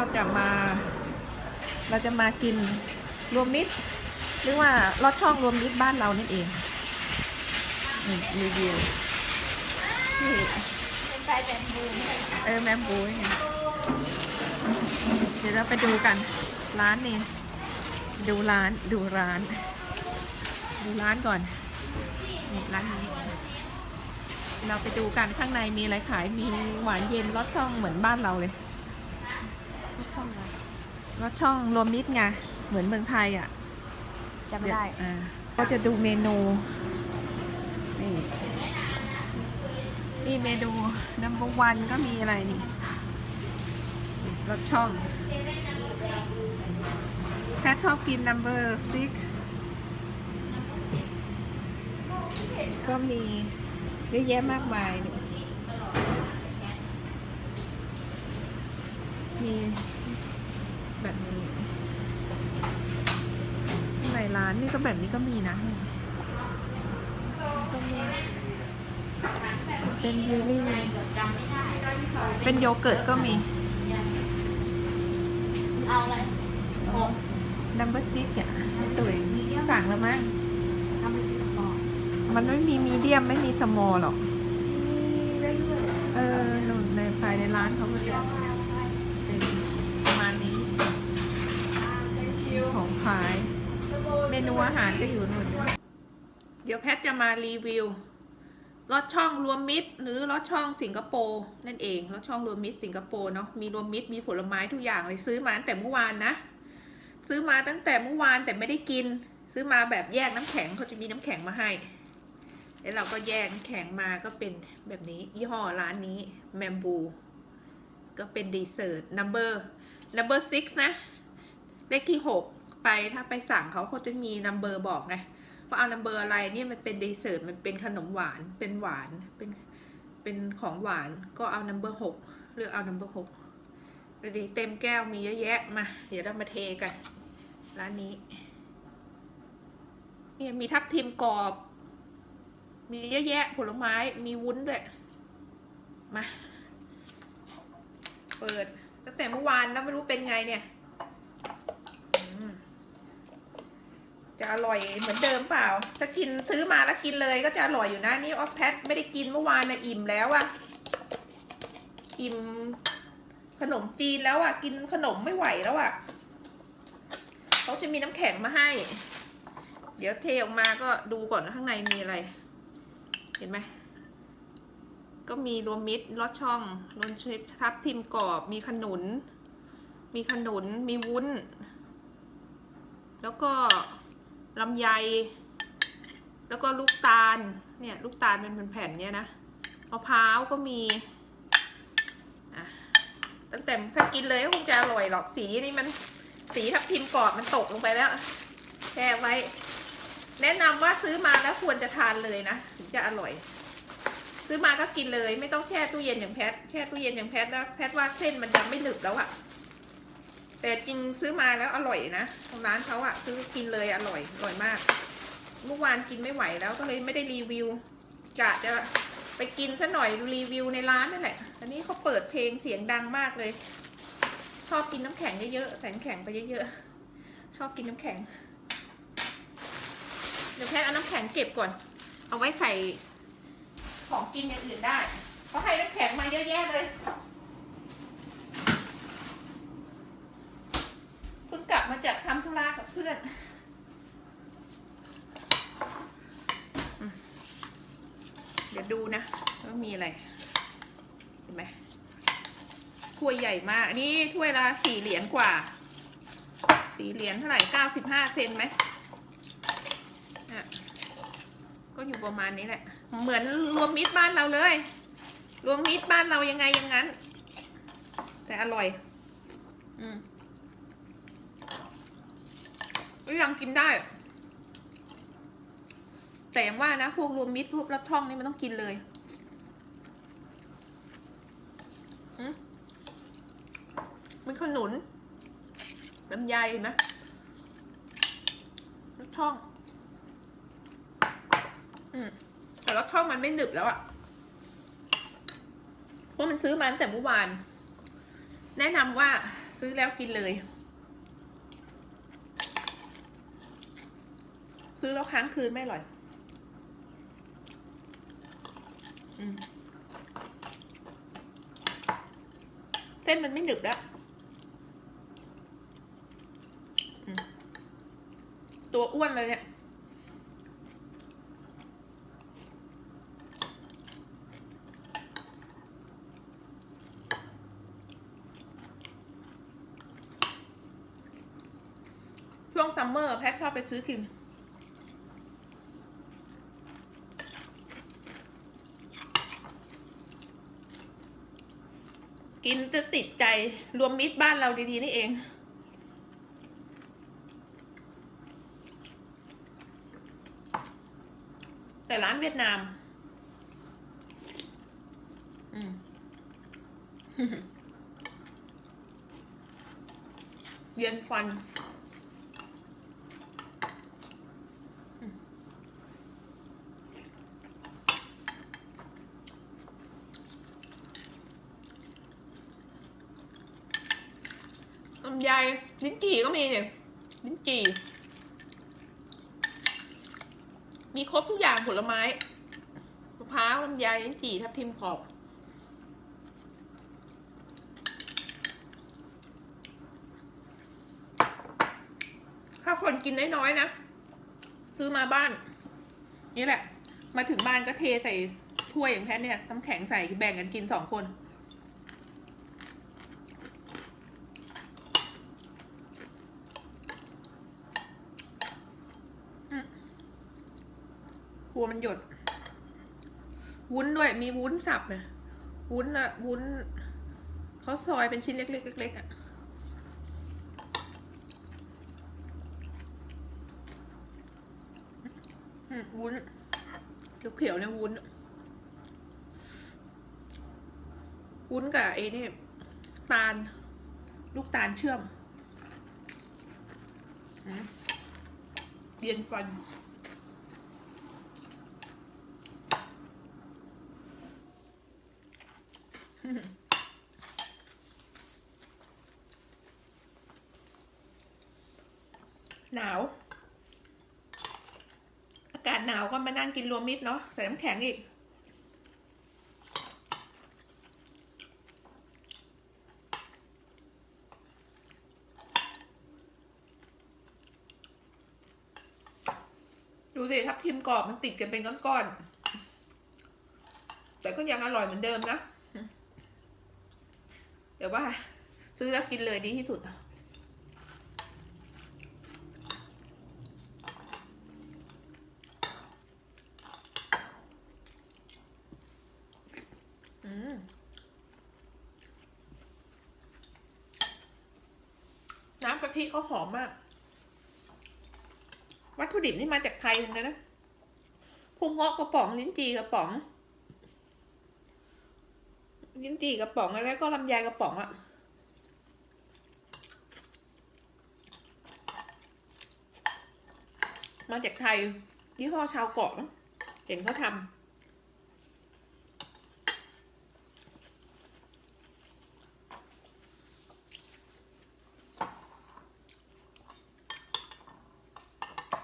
เราจะมา เราจะมากินรวมมิตรหรือว่าลอดช่องรวมมิตรบ้านเรานั่นเองรีวิวนี่เป็นไฟแบบบูเออแมมบูเดี๋ยวเราไปดูกัน ร้านนี้ดูร้านดูร้าน ดูร้านก่อนนี่ร้านนี้เราไปดูกันข้างในมีอะไรขายมีหวานเย็นรสช่องเหมือนบ้านเราเลย ช่องอะไรรสช่องรวมมิตรไงเหมือนเมืองไทยอะจำไม่ได้ อ่าก็จะดูเมนู นี่นี่เมนู number one ก็มีอะไรนี่รสช่องแค่ชอบกิน number six ก็มีเยอะแยะมากมายนี่มีแบบนี้ข้างใน ร้านนี่ก็แบบนี้ก็มีนะก็มีเป็นเยลลี่เป็นโยเกิร์ตก็มี เอาอะไรโอ้ number six อะตุ๋ยสั่งแล้วมั้งทำเป็นชิ้นสมอลมันไม่มีมีเดียมไม่มีสมอลหรอกเรื่อยเออหนุนในภายในร้านเขาก็จะเป็นประมาณนี้ของขาย เมนูอาหารก็อยู่นู่น เดี๋ยวแพทจะมารีวิวลอดช่องรวมมิตร หรือลอดช่องสิงคโปร์นั่นเองลอดช่องรวมมิตรสิงคโปร์เนาะมีรวมมิตรมีผลไม้ทุกอย่างเลยซื้อมาตั้งแต่เมื่อวานนะ ซื้อมาตั้งแต่เมื่อวานแต่ไม่ได้กิน ซื้อมาแบบแยกน้ำแข็งเขาจะมีน้ำแข็งมาให้แล้วเราก็แยกน้ำแข็งมาก็เป็นแบบนี้ยี่ห้อร้านนี้แมมบูก็เป็นดีเซอร์ต number number six นะเลขที่หก ไปถ้าไปสั่งเขาเขาจะมี number บอกไงว่าเอา number อะไรเนี่ยมันเป็นดีเซอร์มันเป็นขนมหวานเป็นหวานเป็นเป็นของหวานก็เอา number หกเลือกเอา number หกดูดิเต็มแก้วมีเยอะแยะมา เดี๋ยวเรามาเทกันร้านนี้เนี่ยมีทับทิมกรอบ มีเยอะแยะผลไม้มีวุ้นด้วย มา เปิด ตั้งแต่เมื่อวานแล้วไม่รู้เป็นไงเนี่ยอืม จะอร่อยเหมือนเดิมเปล่า ถ้ากินซื้อมาแล้วกินเลยก็จะอร่อยอยู่นะนี่ออฟแพทไม่ได้กินเมื่อวานนะอิ่มแล้วอะอิ่มขนมจีนแล้วอะกินขนมไม่ไหวแล้วอะเขาจะมีน้ำแข็งมาให้ เดี๋ยวเทออกมาก็ดูก่อนว่าข้างในมีอะไร เห็นไหมก็มีรวมมิตรลอดช่องรวมเชฟทับทิมกรอบ มีขนุน มีขนุน มีวุ้น แล้วก็ ลำไย แล้วก็ลูกตาล เนี่ย ลูกตาลเป็นแผ่นๆเนี่ยนะมะพร้าวก็มีตั้งแต่ถ้ากินเลยก็คงจะอร่อยหรอกสีนี่มันสีทับทิมกรอบมันตกลงไปแล้วแช่ไว้ แนะนำว่าซื้อมาแล้วควรจะทานเลยนะถึงจะอร่อย ซื้อมาก็กินเลย ไม่ต้องแช่ตู้เย็นอย่างแพทแช่ตู้เย็นอย่างแพทแล้วแพทว่าเส้นมันจะไม่หนึบแล้วอะ แต่จริงซื้อมาแล้วอร่อยนะทางร้านเขาอะซื้อกินเลยอร่อยอร่อยมาก เมื่อวานกินไม่ไหวแล้วก็เลยไม่ได้รีวิวกะจะไปกินซะหน่อยรีวิวในร้านนั่นแหละ อันนี้เขาเปิดเพลงเสียงดังมากเลย ชอบกินน้ำแข็งเยอะๆใส่น้ำแข็งไปเยอะๆชอบกินน้ำแข็ง เดี๋ยวแพทเอาน้ำแข็งเก็บก่อน เอาไว้ใส่ของกินอย่างอื่นได้เขาให้น้ำแข็งมาเยอะแยะเลย เพิ่งกลับ มาจากทำธุระกับเพื่อนเดี๋ยวดูนะว่ามีอะไรเห็นไหมถ้วยใหญ่มาก อันนี้ถ้วยละสี่เหรียญกว่า สี่เหรียญเท่าไหร่เก้าสิบห้าเซนไหมอะก็อยู่ประมาณนี้แหละ เหมือนรวมมิตรบ้านเราเลย รวมมิตรบ้านเรายังไงอย่างนั้น แต่อร่อย อืม ก็ยังกินได้ แต่อย่างว่านะพวกรวมมิตรพวกรัดช่องนี่มันต้องกินเลยมันขนุนลำไยเห็นไหมรัดช่อง อืมแต่รสช่องมันไม่หนึบแล้วอะเพราะมันซื้อมาตั้งแต่เมื่อวาน แนะนำว่าซื้อแล้วกินเลย ซื้อแล้วค้างคืนไม่อร่อย อืมเส้นมันไม่หนึบแล้ว ตัวอ้วนเลยเนี่ย ช่วงซัมเมอร์แพทชอบไปซื้อกิน กินจะติดใจรวมมิตรบ้านเราดีๆนี่เอง แต่ร้านเวียดนามอืมเย็นฟันำไยลิ้นจี่ก็มีเนี่ยลิ้นจี่ มีครบทุกอย่างผลไม้มะพร้าวลำไยลิ้นจี่ทับทิมขอบถ้าคนกินน้อยๆนะ ซื้อมาบ้าน นี่แหละ มาถึงบ้านก็เทใส่ถ้วยอย่างแพทเนี่ยน้ำแข็งใส่แบ่งกันกินสองคน ก ลัวมันหยด วุ้นด้วยมีวุ้นสับเนี่ยวุ้นอะวุ้นเขาซอยเป็นชิ้นเล็กๆเล็กๆอะวุ้นเขียวๆเนี่ยวุ้น วุ้นกับไอ้นี่ตาล ลูกตาลเชื่อมอืมเย็นฟัน หนาว อากาศหนาวก็มานั่งกินรวมมิตรเนาะใส่น้ำแข็งอีก ดูสิทับทิมกรอบมันติดกันเป็นก้อนๆแต่ก็ยังอร่อยเหมือนเดิมนะ เดี๋ยวว่า ซื้อแล้วกินเลยดีที่สุดอืมน้ำกะทิเขาหอมมาก วัตถุดิบนี่มาจากไทยทั้งนั้นนะพุงเงาะกระป๋องลิ้นจี่กระป๋อง ลิ้นจี่กระป๋องแล้วก็ลำไยกระป๋องอะมาจากไทยยี่ห้อชาวเกาะมั้งเห็นเขาทำ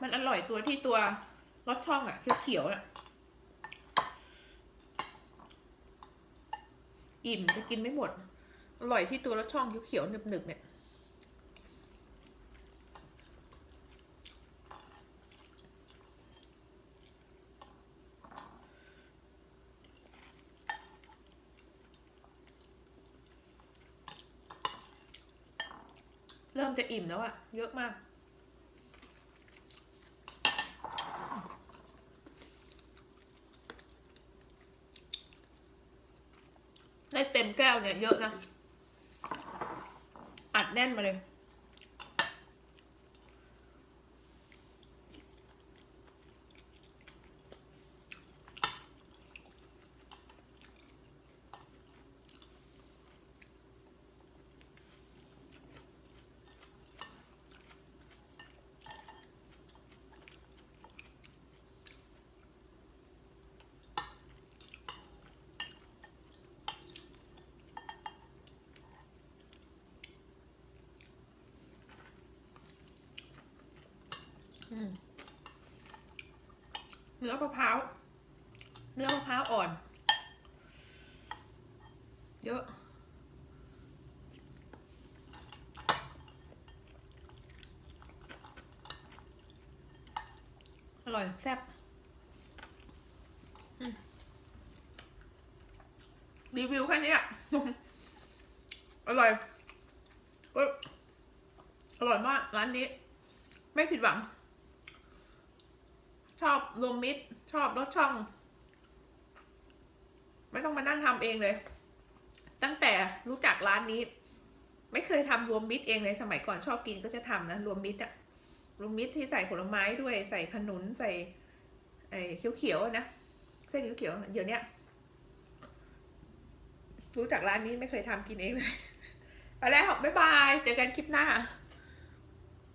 มันอร่อยตัวที่ตัวรสช่องอะเขียวๆอะ อิ่มจะกินไม่หมด อร่อยที่ตัวรสช่องเขียวๆหนึบๆเนี่ยเริ่มจะอิ่มแล้วอะเยอะมาก เต็มแก้วเนี่ยเยอะนะ อัดแน่นมาเลย เนื้อมะพร้าว เนื้อมะพร้าวอ่อน เยอะ อร่อย แซ่บอืมรีวิวแค่นี้อะอร่อย ก็ อร่อยมาก ร้านนี้ ไม่ผิดหวัง ชอบรวมมิตร ชอบรสช่อง ไม่ต้องมานั่งทำเองเลย ตั้งแต่รู้จักร้านนี้ ไม่เคยทำรวมมิตรเองเลยสมัยก่อนชอบกินก็จะทำนะรวมมิตรอะรวมมิตรที่ใส่ผลไม้ด้วยใส่ขนุนใส่ไอ้เขียวๆนะเส้นเขียวๆเดี๋ยวเนี้ยรู้จักร้านนี้ไม่เคยทำกินเองเลยไปแล้วบ๊ายบาย เจอกันคลิปหน้า